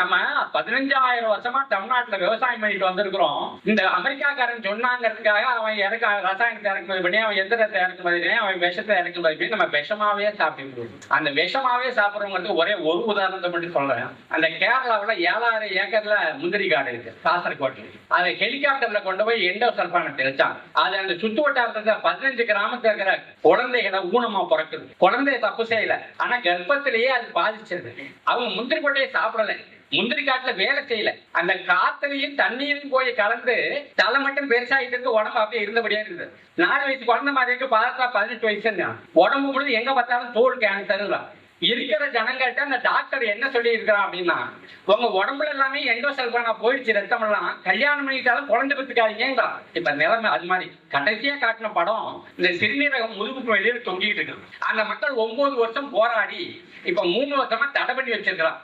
நம்ம பதினஞ்சாயிரம் வருஷமா தமிழ்நாட்டுல விவசாயம் பண்ணிட்டு வந்திருக்கிறோம். இந்த அமெரிக்காக்காரன் சொன்னாங்கிறதுக்காக அவன் இறக்க ரசாயனத்தை இறக்குமதி பண்ணி அவன் எந்திரத்தை இறக்குமதி பண்ணி அவன் விஷத்தை இறக்குமதி பண்ணி நம்ம விஷமாவே சாப்பிட்டு அந்த விஷமாவே சாப்பிடுறவங்களுக்கு ஒரே ஒரு உதாரணத்தை மட்டும் சொல்றேன். அந்த கேரளாவில் ஏழாயிரம் ஏக்கர்ல முந்திரி காடு இருக்கு காசர்கோட்டில். அதை ஹெலிகாப்டர்ல கொண்டு போய் எண்டோ சல்பானத்தை வச்சாங்க அது அந்த சுத்து வட்டாரத்துல பதினஞ்சு கிராமத்துல இருக்கிற குழந்தைகளை ஊனமா பிறக்குது. குழந்தைய தப்பு செய்யல. ஆனா கர்ப்பத்திலேயே அது பாதிச்சிருது. அவங்க முந்திரி கொட்டையை சாப்பிடல. முந்திரி காட்டுல வேலை செய்யல. அந்த காத்துலயும் தண்ணீரும் போய் கலந்து தலை மட்டும் பெருசாகிட்டு இருக்கு உடம்பு அப்படியே இருந்தபடியா இருக்குது நாலு வயசு குழந்தை மாதிரி இருக்கு பார்த்தா பதினெட்டு வயசு உடம்பு முழுது எங்க பார்த்தாலும் தோல் கேன்சர் இருக்கிற ஜனங்கள்ட்ட அந்த டாக்டர் என்ன சொல்லி இருக்கிறான் அப்படின்னா உங்க உடம்புல எல்லாமே எண்டோ செல்பானா போயிடுச்சு ரத்தம் எல்லாம். கல்யாணம் பண்ணிட்டாலும் குழந்தை பெற்றுக்காதீங்களா இப்ப நிலைமை அது மாதிரி. கடைசியா காட்டின படம் இந்த சிறுநீரகம் முதுகுக்கு வெளியே தொங்கிட்டு இருக்கு. அந்த மக்கள் ஒன்பது வருஷம் போராடி இப்ப மூணு வருஷமா தடை பண்ணி வச்சிருக்கிறான்.